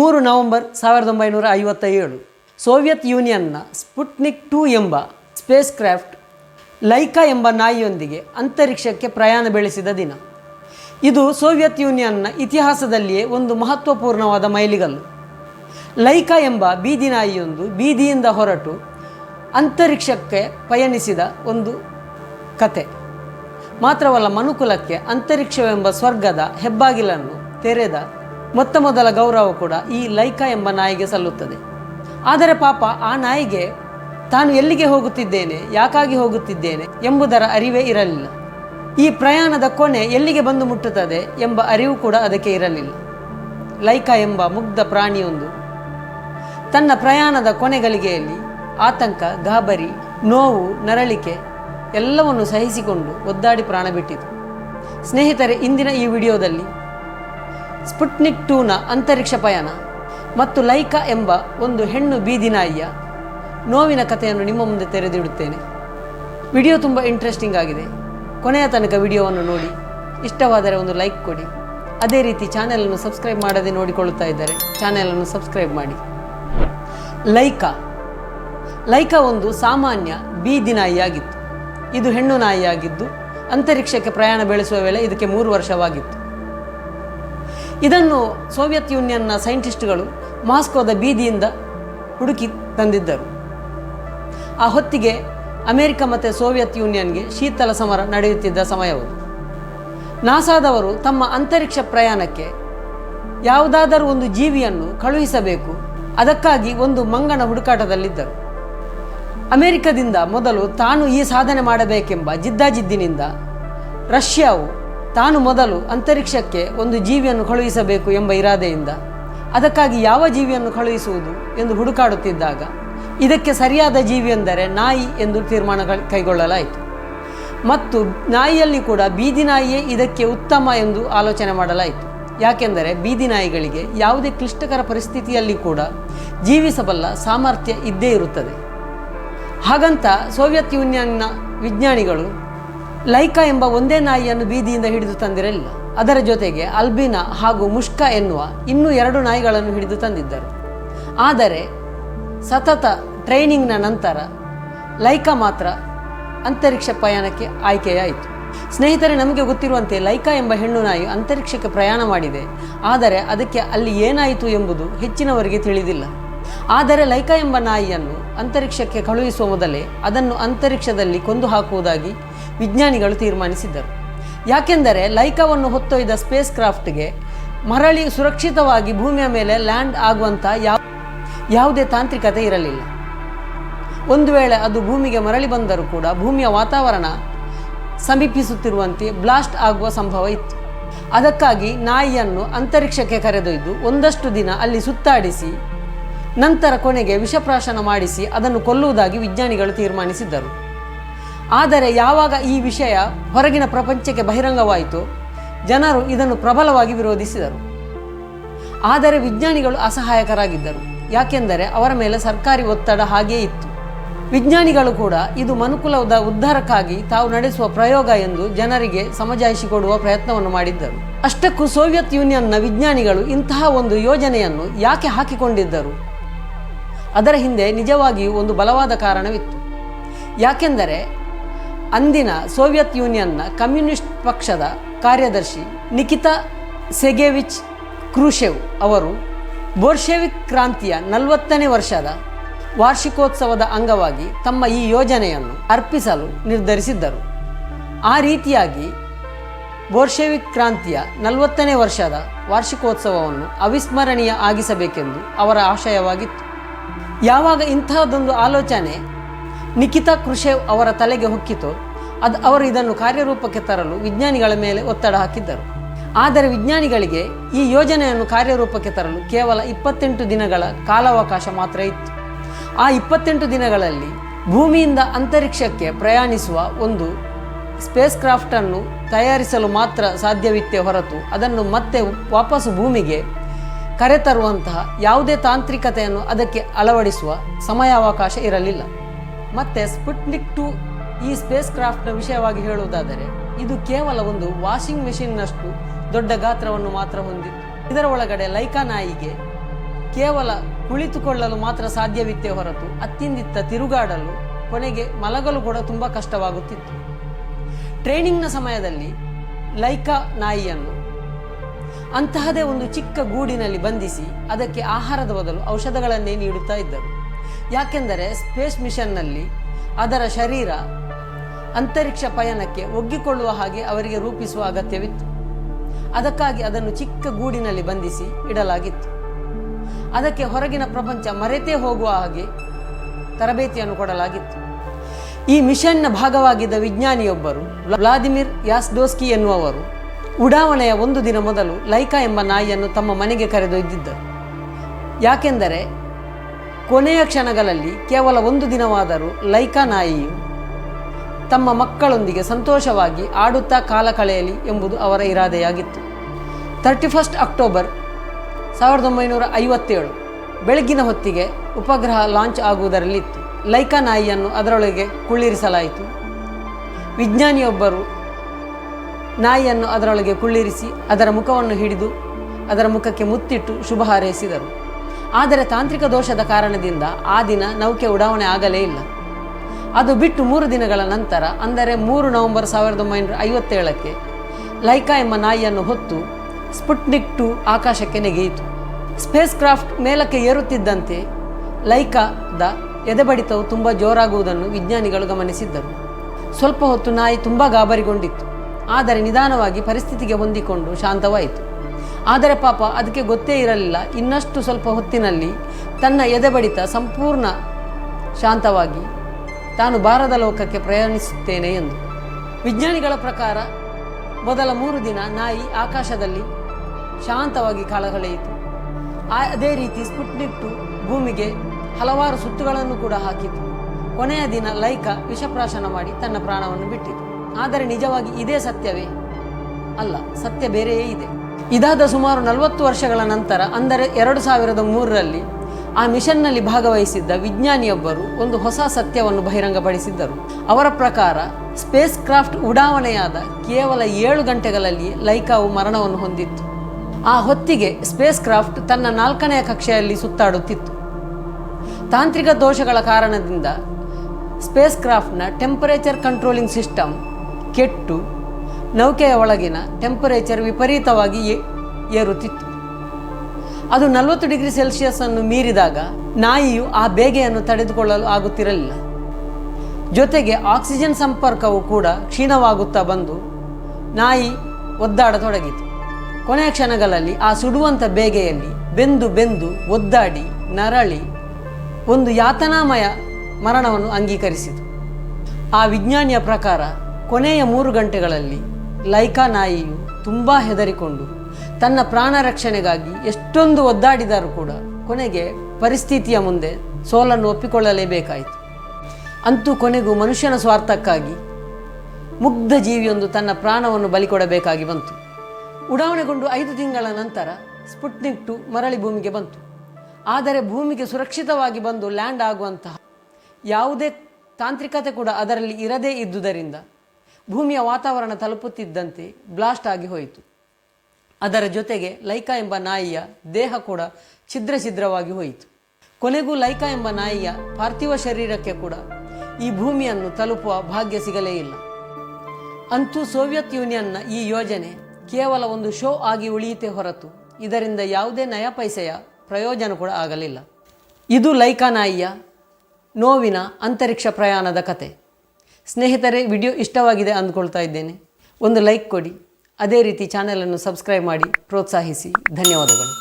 ಮೂರು ನವೆಂಬರ್ ಸಾವಿರದ ಒಂಬೈನೂರ ಐವತ್ತ ಏಳು ಸೋವಿಯತ್ ಯೂನಿಯನ್ನ ಸ್ಪುಟ್ನಿಕ್ ಟೂ ಎಂಬ ಸ್ಪೇಸ್ ಕ್ರಾಫ್ಟ್ ಲೈಕಾ ಎಂಬ ನಾಯಿಯೊಂದಿಗೆ ಅಂತರಿಕ್ಷಕ್ಕೆ ಪ್ರಯಾಣ ಬೆಳೆಸಿದ ದಿನ. ಇದು ಸೋವಿಯತ್ ಯೂನಿಯನ್ನ ಇತಿಹಾಸದಲ್ಲಿಯೇ ಒಂದು ಮಹತ್ವಪೂರ್ಣವಾದ ಮೈಲಿಗಲ್ಲು. ಲೈಕಾ ಎಂಬ ಬೀದಿ ನಾಯಿಯೊಂದು ಬೀದಿಯಿಂದ ಹೊರಟು ಅಂತರಿಕ್ಷಕ್ಕೆ ಪಯಣಿಸಿದ ಒಂದು ಕತೆ. ಮಾತ್ರವಲ್ಲ ಮನುಕುಲಕ್ಕೆ ಅಂತರಿಕ್ಷವೆಂಬ ಸ್ವರ್ಗದ ಹೆಬ್ಬಾಗಿಲನ್ನು ತೆರೆದ ಮೊತ್ತ ಮೊದಲ ಗೌರವ ಕೂಡ ಈ ಲೈಕಾ ಎಂಬ ನಾಯಿಗೆ ಸಲ್ಲುತ್ತದೆ. ಆದರೆ ಪಾಪ ಆ ನಾಯಿಗೆ ತಾನು ಎಲ್ಲಿಗೆ ಹೋಗುತ್ತಿದ್ದೇನೆ, ಯಾಕಾಗಿ ಹೋಗುತ್ತಿದ್ದೇನೆ ಎಂಬುದರ ಅರಿವೇ ಇರಲಿಲ್ಲ. ಈ ಪ್ರಯಾಣದ ಕೊನೆ ಎಲ್ಲಿಗೆ ಬಂದು ಮುಟ್ಟುತ್ತದೆ ಎಂಬ ಅರಿವು ಕೂಡ ಅದಕ್ಕೆ ಇರಲಿಲ್ಲ. ಲೈಕಾ ಎಂಬ ಮುಗ್ಧ ಪ್ರಾಣಿಯೊಂದು ತನ್ನ ಪ್ರಯಾಣದ ಕೊನೆಗಳಿಗೆಯಲ್ಲಿ ಆತಂಕ, ಗಾಬರಿ, ನೋವು, ನರಳಿಕೆ ಎಲ್ಲವನ್ನು ಸಹಿಸಿಕೊಂಡು ಒದ್ದಾಡಿ ಪ್ರಾಣ ಬಿಟ್ಟಿತು. ಸ್ನೇಹಿತರೆ, ಇಂದಿನ ಈ ವಿಡಿಯೋದಲ್ಲಿ ಸ್ಪುಟ್ನಿಕ್ ಟೂನ ಅಂತರಿಕ್ಷ ಪಯಣ ಮತ್ತು ಲೈಕಾ ಎಂಬ ಒಂದು ಹೆಣ್ಣು ಬೀದಿ ನಾಯಿಯ ನೋವಿನ ಕಥೆಯನ್ನು ನಿಮ್ಮ ಮುಂದೆ ತೆರೆದಿಡುತ್ತೇನೆ. ವಿಡಿಯೋ ತುಂಬ ಇಂಟ್ರೆಸ್ಟಿಂಗ್ ಆಗಿದೆ. ಕೊನೆಯ ತನಕ ವಿಡಿಯೋವನ್ನು ನೋಡಿ. ಇಷ್ಟವಾದರೆ ಒಂದು ಲೈಕ್ ಕೊಡಿ. ಅದೇ ರೀತಿ ಚಾನೆಲನ್ನು ಸಬ್ಸ್ಕ್ರೈಬ್ ಮಾಡದೆ ನೋಡಿಕೊಳ್ಳುತ್ತಾ ಇದ್ದರೆ ಚಾನೆಲನ್ನು ಸಬ್ಸ್ಕ್ರೈಬ್ ಮಾಡಿ. ಲೈಕಾ. ಲೈಕಾ ಒಂದು ಸಾಮಾನ್ಯ ಬೀದಿ ನಾಯಿಯಾಗಿತ್ತು ಇದು ಹೆಣ್ಣು ನಾಯಿಯಾಗಿದ್ದು, ಅಂತರಿಕ್ಷಕ್ಕೆ ಪ್ರಯಾಣ ಬೆಳೆಸುವ ವೇಳೆ ಇದಕ್ಕೆ ಮೂರು ವರ್ಷವಾಗಿತ್ತು. ಇದನ್ನು ಸೋವಿಯತ್ ಯೂನಿಯನ್ನ ಸೈಂಟಿಸ್ಟ್ಗಳು ಮಾಸ್ಕೋದ ಬೀದಿಯಿಂದ ಹುಡುಕಿ ತಂದಿದ್ದರು. ಆ ಹೊತ್ತಿಗೆ ಅಮೆರಿಕ ಮತ್ತು ಸೋವಿಯತ್ ಯೂನಿಯನ್ಗೆ ಶೀತಲ ಸಮರ ನಡೆಯುತ್ತಿದ್ದ ಸಮಯವದು ನಾಸಾದವರು ತಮ್ಮ ಅಂತರಿಕ್ಷ ಪ್ರಯಾಣಕ್ಕೆ ಯಾವುದಾದರೂ ಒಂದು ಜೀವಿಯನ್ನು ಕಳುಹಿಸಬೇಕು, ಅದಕ್ಕಾಗಿ ಒಂದು ಮಂಗನ ಹುಡುಕಾಟದಲ್ಲಿದ್ದರು. ಅಮೆರಿಕದಿಂದ ಮೊದಲು ತಾನು ಈ ಸಾಧನೆ ಮಾಡಬೇಕೆಂಬ ಜಿದ್ದಾಜಿದ್ದಿನಿಂದ ರಷ್ಯಾವು ತಾನು ಮೊದಲು ಅಂತರಿಕ್ಷಕ್ಕೆ ಒಂದು ಜೀವಿಯನ್ನು ಕಳುಹಿಸಬೇಕು ಎಂಬ ಇರಾದೆಯಿಂದ, ಅದಕ್ಕಾಗಿ ಯಾವ ಜೀವಿಯನ್ನು ಕಳುಹಿಸುವುದು ಎಂದು ಹುಡುಕಾಡುತ್ತಿದ್ದಾಗ, ಇದಕ್ಕೆ ಸರಿಯಾದ ಜೀವಿ ಎಂದರೆ ನಾಯಿ ಎಂದು ತೀರ್ಮಾನ ಕೈಗೊಳ್ಳಲಾಯಿತು. ಮತ್ತು ನಾಯಿಯಲ್ಲಿ ಕೂಡ ಬೀದಿ ನಾಯಿಯೇ ಇದಕ್ಕೆ ಉತ್ತಮ ಎಂದು ಆಲೋಚನೆ ಮಾಡಲಾಯಿತು. ಯಾಕೆಂದರೆ ಬೀದಿ ನಾಯಿಗಳಿಗೆ ಯಾವುದೇ ಕ್ಲಿಷ್ಟಕರ ಪರಿಸ್ಥಿತಿಯಲ್ಲಿ ಕೂಡ ಜೀವಿಸಬಲ್ಲ ಸಾಮರ್ಥ್ಯ ಇದ್ದೇ ಇರುತ್ತದೆ. ಹಾಗಂತ ಸೋವಿಯತ್ ಯೂನಿಯನ್ನ ವಿಜ್ಞಾನಿಗಳು ಲೈಕಾ ಎಂಬ ಒಂದೇ ನಾಯಿಯನ್ನು ಬೀದಿಯಿಂದ ಹಿಡಿದು ತಂದಿರಲಿಲ್ಲ. ಅದರ ಜೊತೆಗೆ ಅಲ್ಬಿನಾ ಹಾಗೂ ಮುಷ್ಕ ಎನ್ನುವ ಇನ್ನೂ ಎರಡು ನಾಯಿಗಳನ್ನು ಹಿಡಿದು ತಂದಿದ್ದರು. ಆದರೆ ಸತತ ಟ್ರೈನಿಂಗ್ನ ನಂತರ ಲೈಕಾ ಮಾತ್ರ ಅಂತರಿಕ್ಷ ಪ್ರಯಾಣಕ್ಕೆ ಆಯ್ಕೆಯಾಯಿತು. ಸ್ನೇಹಿತರೆ, ನಮಗೆ ಗೊತ್ತಿರುವಂತೆ ಲೈಕಾ ಎಂಬ ಹೆಣ್ಣು ನಾಯಿ ಅಂತರಿಕ್ಷಕ್ಕೆ ಪ್ರಯಾಣ ಮಾಡಿದೆ. ಆದರೆ ಅದಕ್ಕೆ ಅಲ್ಲಿ ಏನಾಯಿತು ಎಂಬುದು ಹೆಚ್ಚಿನವರಿಗೆ ತಿಳಿದಿಲ್ಲ. ಆದರೆ ಲೈಕಾ ಎಂಬ ನಾಯಿಯನ್ನು ಅಂತರಿಕ್ಷಕ್ಕೆ ಕಳುಹಿಸುವ ಮೊದಲೇ ಅದನ್ನು ಅಂತರಿಕ್ಷದಲ್ಲಿ ಕೊಂದು ಹಾಕುವುದಾಗಿ ವಿಜ್ಞಾನಿಗಳು ತೀರ್ಮಾನಿಸಿದ್ದರು. ಯಾಕೆಂದರೆ ಲೈಕಾವನ್ನು ಹೊತ್ತೊಯ್ದ ಸ್ಪೇಸ್ ಕ್ರಾಫ್ಟ್ಗೆ ಮರಳಿ ಸುರಕ್ಷಿತವಾಗಿ ಭೂಮಿಯ ಮೇಲೆ ಲ್ಯಾಂಡ್ ಆಗುವಂಥ ಯಾವ ಯಾವುದೇ ತಾಂತ್ರಿಕತೆ ಇರಲಿಲ್ಲ. ಒಂದು ವೇಳೆ ಅದು ಭೂಮಿಗೆ ಮರಳಿ ಬಂದರೂ ಕೂಡ ಭೂಮಿಯ ವಾತಾವರಣ ಸಮೀಪಿಸುತ್ತಿರುವಂತೆ ಬ್ಲಾಸ್ಟ್ ಆಗುವ ಸಂಭವ ಇತ್ತು. ಅದಕ್ಕಾಗಿ ನಾಯಿಯನ್ನು ಅಂತರಿಕ್ಷಕ್ಕೆ ಕರೆದೊಯ್ದು ಒಂದಷ್ಟು ದಿನ ಅಲ್ಲಿ ಸುತ್ತಾಡಿಸಿ, ನಂತರ ಕೊನೆಗೆ ವಿಷಪ್ರಾಶನ ಮಾಡಿಸಿ ಅದನ್ನು ಕೊಲ್ಲುವುದಾಗಿ ವಿಜ್ಞಾನಿಗಳು ತೀರ್ಮಾನಿಸಿದ್ದರು. ಆದರೆ ಯಾವಾಗ ಈ ವಿಷಯ ಹೊರಗಿನ ಪ್ರಪಂಚಕ್ಕೆ ಬಹಿರಂಗವಾಯಿತು ಜನರು ಇದನ್ನು ಪ್ರಬಲವಾಗಿ ವಿರೋಧಿಸಿದರು. ಆದರೆ ವಿಜ್ಞಾನಿಗಳು ಅಸಹಾಯಕರಾಗಿದ್ದರು. ಯಾಕೆಂದರೆ ಅವರ ಮೇಲೆ ಸರ್ಕಾರಿ ಒತ್ತಡ ಹಾಗೇ ಇತ್ತು. ವಿಜ್ಞಾನಿಗಳು ಕೂಡ ಇದು ಮನುಕುಲದ ಉದ್ಧಾರಕ್ಕಾಗಿ ತಾವು ನಡೆಸುವ ಪ್ರಯೋಗ ಎಂದು ಜನರಿಗೆ ಸಮಜಾಯಿಸಿಕೊಡುವ ಪ್ರಯತ್ನವನ್ನು ಮಾಡಿದ್ದರು. ಅಷ್ಟಕ್ಕೂ ಸೋವಿಯತ್ ಯೂನಿಯನ್ನ ವಿಜ್ಞಾನಿಗಳು ಇಂತಹ ಒಂದು ಯೋಜನೆಯನ್ನು ಯಾಕೆ ಹಾಕಿಕೊಂಡಿದ್ದರು? ಅದರ ಹಿಂದೆ ನಿಜವಾಗಿಯೂ ಒಂದು ಬಲವಾದ ಕಾರಣವಿತ್ತು. ಯಾಕೆಂದರೆ ಅಂದಿನ ಸೋವಿಯತ್ ಯೂನಿಯನ್ನ ಕಮ್ಯುನಿಸ್ಟ್ ಪಕ್ಷದ ಕಾರ್ಯದರ್ಶಿ ನಿಕಿತಾ ಸೆಗೆವಿಚ್ ಕ್ರೂಶೆವ್ ಅವರು ಬೋರ್ಷೆವಿಕ್ ಕ್ರಾಂತಿಯ ನಲವತ್ತನೇ ವರ್ಷದ ವಾರ್ಷಿಕೋತ್ಸವದ ಅಂಗವಾಗಿ ತಮ್ಮ ಈ ಯೋಜನೆಯನ್ನು ಅರ್ಪಿಸಲು ನಿರ್ಧರಿಸಿದ್ದರು. ಆ ರೀತಿಯಾಗಿ ಬೋರ್ಷೆವಿಕ್ ಕ್ರಾಂತಿಯ ನಲವತ್ತನೇ ವರ್ಷದ ವಾರ್ಷಿಕೋತ್ಸವವನ್ನು ಅವಿಸ್ಮರಣೀಯ ಆಗಿಸಬೇಕೆಂದು ಅವರ ಆಶಯವಾಗಿತ್ತು. ಯಾವಾಗ ಇಂತಹದೊಂದು ಆಲೋಚನೆ ನಿಖಿತಾ ಕೃಷೇವ್ ಅವರ ತಲೆಗೆ ಹೊಕ್ಕಿತು. ಅದು ಅವರು ಇದನ್ನು ಕಾರ್ಯರೂಪಕ್ಕೆ ತರಲು ವಿಜ್ಞಾನಿಗಳ ಮೇಲೆ ಒತ್ತಡ ಹಾಕಿದ್ದರು. ಆದರೆ ವಿಜ್ಞಾನಿಗಳಿಗೆ ಈ ಯೋಜನೆಯನ್ನು ಕಾರ್ಯರೂಪಕ್ಕೆ ತರಲು ಕೇವಲ ಇಪ್ಪತ್ತೆಂಟು ದಿನಗಳ ಕಾಲಾವಕಾಶ ಮಾತ್ರ ಇತ್ತು. ಆ ಇಪ್ಪತ್ತೆಂಟು ದಿನಗಳಲ್ಲಿ ಭೂಮಿಯಿಂದ ಅಂತರಿಕ್ಷಕ್ಕೆ ಪ್ರಯಾಣಿಸುವ ಒಂದು ಸ್ಪೇಸ್ ಕ್ರಾಫ್ಟನ್ನು ತಯಾರಿಸಲು ಮಾತ್ರ ಸಾಧ್ಯವಿತ್ತೇ ಹೊರತು ಅದನ್ನು ಮತ್ತೆ ವಾಪಸ್ಸು ಭೂಮಿಗೆ ಕರೆತರುವಂತಹ ಯಾವುದೇ ತಾಂತ್ರಿಕತೆಯನ್ನು ಅದಕ್ಕೆ ಅಳವಡಿಸುವ ಸಮಯಾವಕಾಶ ಇರಲಿಲ್ಲ. ಮತ್ತೆ ಸ್ಪುಟ್ನಿಕ್ ಟು ಈ ಸ್ಪೇಸ್ ಕ್ರಾಫ್ಟ್ನ ವಿಷಯವಾಗಿ ಹೇಳುವುದಾದರೆ, ಇದು ಕೇವಲ ಒಂದು ವಾಷಿಂಗ್ ಮೆಷಿನ್ನಷ್ಟು ದೊಡ್ಡ ಗಾತ್ರವನ್ನು ಮಾತ್ರ ಹೊಂದಿತ್ತು. ಇದರ ಒಳಗಡೆ ಲೈಕಾ ನಾಯಿಗೆ ಕೇವಲ ಕುಳಿತುಕೊಳ್ಳಲು ಮಾತ್ರ ಸಾಧ್ಯವಿತ್ತೇ ಹೊರತು ಅತ್ತಿಂದಿತ್ತ ತಿರುಗಾಡಲು ಕೊನೆಗೆ ಮಲಗಲು ಕೂಡ ತುಂಬ ಕಷ್ಟವಾಗುತ್ತಿತ್ತು. ಟ್ರೈನಿಂಗ್ನ ಸಮಯದಲ್ಲಿ ಲೈಕಾ ನಾಯಿಯನ್ನು ಅಂತಹದೇ ಒಂದು ಚಿಕ್ಕ ಗೂಡಿನಲ್ಲಿ ಬಂಧಿಸಿ ಅದಕ್ಕೆ ಆಹಾರದ ಬದಲು ಔಷಧಗಳನ್ನೇ ನೀಡುತ್ತಾ ಇದ್ದರು. ಯಾಕೆಂದರೆ ಸ್ಪೇಸ್ ಮಿಷನ್ನಲ್ಲಿ ಅದರ ಶರೀರ ಅಂತರಿಕ್ಷ ಪಯಣಕ್ಕೆ ಒಗ್ಗಿಕೊಳ್ಳುವ ಹಾಗೆ ಅವರಿಗೆ ರೂಪಿಸುವ ಅಗತ್ಯವಿತ್ತು. ಅದಕ್ಕಾಗಿ ಅದನ್ನು ಚಿಕ್ಕ ಗೂಡಿನಲ್ಲಿ ಬಂಧಿಸಿ ಇಡಲಾಗಿತ್ತು. ಅದಕ್ಕೆ ಹೊರಗಿನ ಪ್ರಪಂಚ ಮರೆತೇ ಹೋಗುವ ಹಾಗೆ ತರಬೇತಿಯನ್ನು ಕೊಡಲಾಗಿತ್ತು. ಈ ಮಿಷನ್ನ ಭಾಗವಾಗಿದ್ದ ವಿಜ್ಞಾನಿಯೊಬ್ಬರು ವ್ಲಾದಿಮಿರ್ ಯಾಸ್ಡೋಸ್ಕಿ ಎನ್ನುವವರು ಉಡಾವಣೆಯ ಒಂದು ದಿನ ಮೊದಲು ಲೈಕಾ ಎಂಬ ನಾಯಿಯನ್ನು ತಮ್ಮ ಮನೆಗೆ ಕರೆದೊಯ್ದಿದ್ದರು. ಯಾಕೆಂದರೆ ಕೊನೆಯ ಕ್ಷಣಗಳಲ್ಲಿ ಕೇವಲ ಒಂದು ದಿನವಾದರೂ ಲೈಕಾ ನಾಯಿಯು ತಮ್ಮ ಮಕ್ಕಳೊಂದಿಗೆ ಸಂತೋಷವಾಗಿ ಆಡುತ್ತಾ ಕಾಲ ಕಳೆಯಲಿ ಎಂಬುದು ಅವರ ಇರಾದೆಯಾಗಿತ್ತು. ತರ್ಟಿ ಫಸ್ಟ್ ಅಕ್ಟೋಬರ್ ಸಾವಿರದ ಒಂಬೈನೂರ ಐವತ್ತೇಳು ಬೆಳಗಿನ ಹೊತ್ತಿಗೆ ಉಪಗ್ರಹ ಲಾಂಚ್ ಆಗುವುದರಲ್ಲಿತ್ತು. ಲೈಕಾ ನಾಯಿಯನ್ನು ಅದರೊಳಗೆ ಕುಳ್ಳಿರಿಸಲಾಯಿತು. ವಿಜ್ಞಾನಿಯೊಬ್ಬರು ನಾಯಿಯನ್ನು ಅದರೊಳಗೆ ಕುಳ್ಳಿರಿಸಿ ಅದರ ಮುಖವನ್ನು ಹಿಡಿದು ಅದರ ಮುಖಕ್ಕೆ ಮುತ್ತಿಟ್ಟು ಶುಭ ಹಾರೈಸಿದರು. ಆದರೆ ತಾಂತ್ರಿಕ ದೋಷದ ಕಾರಣದಿಂದ ಆ ದಿನ ನೌಕೆ ಉಡಾವಣೆ ಆಗಲೇ ಇಲ್ಲ. ಅದು ಬಿಟ್ಟು ಮೂರು ದಿನಗಳ ನಂತರ, ಅಂದರೆ ಮೂರು ನವೆಂಬರ್ ಸಾವಿರದ ಒಂಬೈನೂರ ಐವತ್ತೇಳಕ್ಕೆ ಲೈಕಾ ಎಂಬ ನಾಯಿಯನ್ನು ಹೊತ್ತು ಸ್ಪುಟ್ನಿಕ್ ಟು ಆಕಾಶಕ್ಕೆ ನೆಗೆಯಿತು. ಸ್ಪೇಸ್ ಕ್ರಾಫ್ಟ್ ಮೇಲಕ್ಕೆ ಏರುತ್ತಿದ್ದಂತೆ ಲೈಕಾದ ಎದೆಬಡಿತವು ತುಂಬ ಜೋರಾಗುವುದನ್ನು ವಿಜ್ಞಾನಿಗಳು ಗಮನಿಸಿದ್ದರು. ಸ್ವಲ್ಪ ಹೊತ್ತು ನಾಯಿ ತುಂಬ ಗಾಬರಿಗೊಂಡಿತ್ತು. ಆದರೆ ನಿಧಾನವಾಗಿ ಪರಿಸ್ಥಿತಿಗೆ ಹೊಂದಿಕೊಂಡು ಶಾಂತವಾಯಿತು. ಆದರೆ ಪಾಪ ಅದಕ್ಕೆ ಗೊತ್ತೇ ಇರಲಿಲ್ಲ. ಇನ್ನಷ್ಟು ಸ್ವಲ್ಪ ಹೊತ್ತಿನಲ್ಲಿ ತನ್ನ ಎದೆ ಬಡಿತ ಸಂಪೂರ್ಣ ಶಾಂತವಾಗಿ ತಾನು ಬಾರದ ಲೋಕಕ್ಕೆ ಪ್ರಯಾಣಿಸುತ್ತೇನೆ ಎಂದು. ವಿಜ್ಞಾನಿಗಳ ಪ್ರಕಾರ ಮೊದಲ ಮೂರು ದಿನ ನಾಯಿ ಆಕಾಶದಲ್ಲಿ ಶಾಂತವಾಗಿ ಕಾಲಗಳೆಯಿತು ಅದೇ ರೀತಿ ಸ್ಪುಟ್ನಿಟ್ಟು ಭೂಮಿಗೆ ಹಲವಾರು ಸುತ್ತುಗಳನ್ನು ಕೂಡ ಹಾಕಿತು. ಕೊನೆಯ ದಿನ ಲೈಕ ವಿಷಪ್ರಾಶನ ಮಾಡಿ ತನ್ನ ಪ್ರಾಣವನ್ನು ಬಿಟ್ಟಿತು. ಆದರೆ ನಿಜವಾಗಿ ಇದೇ ಸತ್ಯವೇ? ಅಲ್ಲ, ಸತ್ಯ ಬೇರೆಯೇ ಇದೆ. ಇದಾದ ಸುಮಾರು ನಲವತ್ತು ವರ್ಷಗಳ ನಂತರ, ಅಂದರೆ ಎರಡು ಸಾವಿರದ ಮೂರರಲ್ಲಿ, ಆ ಮಿಷನ್ನಲ್ಲಿ ಭಾಗವಹಿಸಿದ್ದ ವಿಜ್ಞಾನಿಯೊಬ್ಬರು ಒಂದು ಹೊಸ ಸತ್ಯವನ್ನು ಬಹಿರಂಗಪಡಿಸಿದ್ದರು. ಅವರ ಪ್ರಕಾರ ಸ್ಪೇಸ್ ಕ್ರಾಫ್ಟ್ ಉಡಾವಣೆಯಾದ ಕೇವಲ ಏಳು ಗಂಟೆಗಳಲ್ಲಿ ಲೈಕಾವು ಮರಣವನ್ನು ಹೊಂದಿತ್ತು. ಆ ಹೊತ್ತಿಗೆ ಸ್ಪೇಸ್ ಕ್ರಾಫ್ಟ್ ತನ್ನ ನಾಲ್ಕನೆಯ ಕಕ್ಷೆಯಲ್ಲಿ ಸುತ್ತಾಡುತ್ತಿತ್ತು. ತಾಂತ್ರಿಕ ದೋಷಗಳ ಕಾರಣದಿಂದ ಸ್ಪೇಸ್ ಕ್ರಾಫ್ಟ್ನ ಟೆಂಪರೇಚರ್ ಕಂಟ್ರೋಲಿಂಗ್ ಸಿಸ್ಟಮ್ ಕೆಟ್ಟು ನೌಕೆಯ ಒಳಗಿನ ಟೆಂಪರೇಚರ್ ವಿಪರೀತವಾಗಿ ಏರುತ್ತಿತ್ತು. ಅದು ನಲವತ್ತು ಡಿಗ್ರಿ ಸೆಲ್ಸಿಯಸ್ ಅನ್ನು ಮೀರಿದಾಗ ನಾಯಿಯು ಆ ಬೇಗೆಯನ್ನು ತಡೆದುಕೊಳ್ಳಲು ಆಗುತ್ತಿರಲಿಲ್ಲ. ಜೊತೆಗೆ ಆಕ್ಸಿಜನ್ ಸಂಪರ್ಕವು ಕೂಡ ಕ್ಷೀಣವಾಗುತ್ತಾ ಬಂದು ನಾಯಿ ಒದ್ದಾಡತೊಡಗಿತು. ಕೊನೆಯ ಕ್ಷಣಗಳಲ್ಲಿ ಆ ಸುಡುವಂಥ ಬೇಗೆಯಲ್ಲಿ ಬೆಂದು ಬೆಂದು ಒದ್ದಾಡಿ ನರಳಿ ಒಂದು ಯಾತನಾಮಯ ಮರಣವನ್ನು ಅಂಗೀಕರಿಸಿತು. ಆ ವಿಜ್ಞಾನಿಯ ಪ್ರಕಾರ ಕೊನೆಯ ಮೂರು ಗಂಟೆಗಳಲ್ಲಿ ಲೈಕಾ ನಾಯಿಯು ತುಂಬ ಹೆದರಿಕೊಂಡು ತನ್ನ ಪ್ರಾಣ ರಕ್ಷಣೆಗಾಗಿ ಎಷ್ಟೊಂದು ಒದ್ದಾಡಿದರೂ ಕೂಡ ಕೊನೆಗೆ ಪರಿಸ್ಥಿತಿಯ ಮುಂದೆ ಸೋಲನ್ನು ಒಪ್ಪಿಕೊಳ್ಳಲೇಬೇಕಾಯಿತು. ಅಂತೂ ಕೊನೆಗೂ ಮನುಷ್ಯನ ಸ್ವಾರ್ಥಕ್ಕಾಗಿ ಮುಗ್ಧ ಜೀವಿಯೊಂದು ತನ್ನ ಪ್ರಾಣವನ್ನು ಬಲಿಕೊಡಬೇಕಾಗಿ ಬಂತು. ಉಡಾವಣೆಗೊಂಡು ಐದು ತಿಂಗಳ ನಂತರ ಸ್ಪುಟ್ನಿಕ್ ಟು ಮರಳಿ ಭೂಮಿಗೆ ಬಂತು. ಆದರೆ ಭೂಮಿಗೆ ಸುರಕ್ಷಿತವಾಗಿ ಬಂದು ಲ್ಯಾಂಡ್ ಆಗುವಂತಹ ಯಾವುದೇ ತಾಂತ್ರಿಕತೆ ಕೂಡ ಅದರಲ್ಲಿ ಇರದೇ ಇದ್ದುದರಿಂದ ಭೂಮಿಯ ವಾತಾವರಣ ತಲುಪುತ್ತಿದ್ದಂತೆ ಬ್ಲಾಸ್ಟ್ ಆಗಿ ಹೋಯಿತು. ಅದರ ಜೊತೆಗೆ ಲೈಕಾ ಎಂಬ ನಾಯಿಯ ದೇಹ ಕೂಡ ಛಿದ್ರ ಛಿದ್ರವಾಗಿ ಹೋಯಿತು. ಕೊನೆಗೂ ಲೈಕಾ ಎಂಬ ನಾಯಿಯ ಪಾರ್ಥಿವ ಶರೀರಕ್ಕೆ ಕೂಡ ಈ ಭೂಮಿಯನ್ನು ತಲುಪುವ ಭಾಗ್ಯ ಸಿಗಲೇ ಇಲ್ಲ. ಅಂತೂ ಸೋವಿಯತ್ ಯೂನಿಯನ್ನ ಈ ಯೋಜನೆ ಕೇವಲ ಒಂದು ಶೋ ಆಗಿ ಉಳಿಯಿತೆ ಹೊರತು ಇದರಿಂದ ಯಾವುದೇ ನಯ ಪೈಸೆಯ ಪ್ರಯೋಜನ ಕೂಡ ಆಗಲಿಲ್ಲ. ಇದು ಲೈಕಾ ನಾಯಿಯ ನೋವಿನ ಅಂತರಿಕ್ಷ ಪ್ರಯಾಣದ ಕತೆ. ಸ್ನೇಹಿತರೆ, ವಿಡಿಯೋ ಇಷ್ಟವಾಗಿದೆ ಅಂದ್ಕೊಳ್ತಾ ಇದ್ದೇನೆ. ಒಂದು ಲೈಕ್ ಕೊಡಿ. ಅದೇ ರೀತಿ ಚಾನಲನ್ನು ಸಬ್ಸ್ಕ್ರೈಬ್ ಮಾಡಿ, ಪ್ರೋತ್ಸಾಹಿಸಿ. ಧನ್ಯವಾದಗಳು.